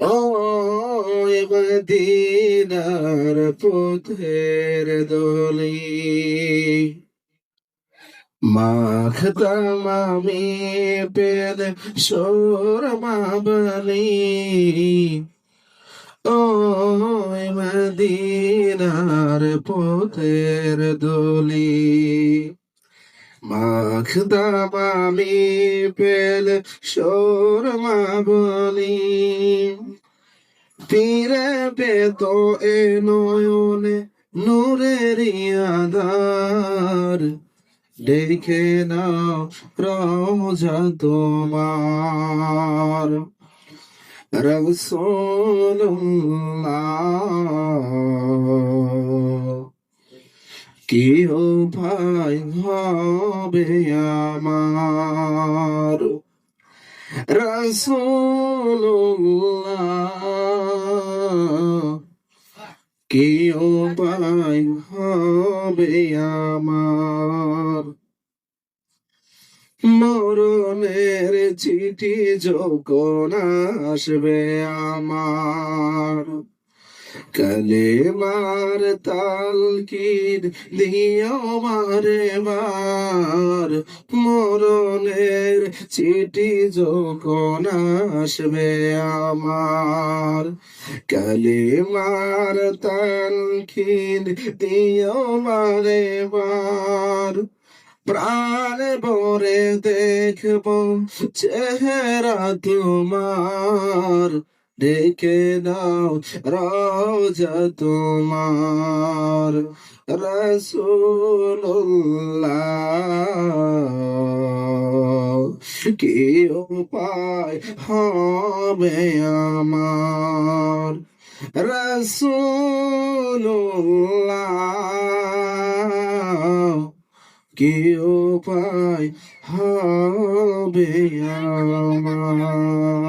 মদিনার পথের দলি। মাখতাম পেদ সোর মাবলি। ও মদিনার পথের দলি। মাখতাম আমি পেল সোর মাবলি। ফিরে পেত এ নয়নে নূরের আধার। দেখে নাও রোজা তোমার। রসুল্লাহ কি ভাই হবে আমার? রসুল্লাহ কি ভাই হবে আমার? মরণের চিঠি যখন আসবে আমার কালে মার তালকির দিও মারে মার। মরণের চিঠি যখন আসবে আমার, কালে মার তালকির দিও মারে মার। প্রাণ ভরে দেখব চেহারা তোমার। ডেকে দাও রাজা তোমার রসুল্লাহ কি উপায় হবে আমার রসুল্লাহ কি উপায় হবে আমার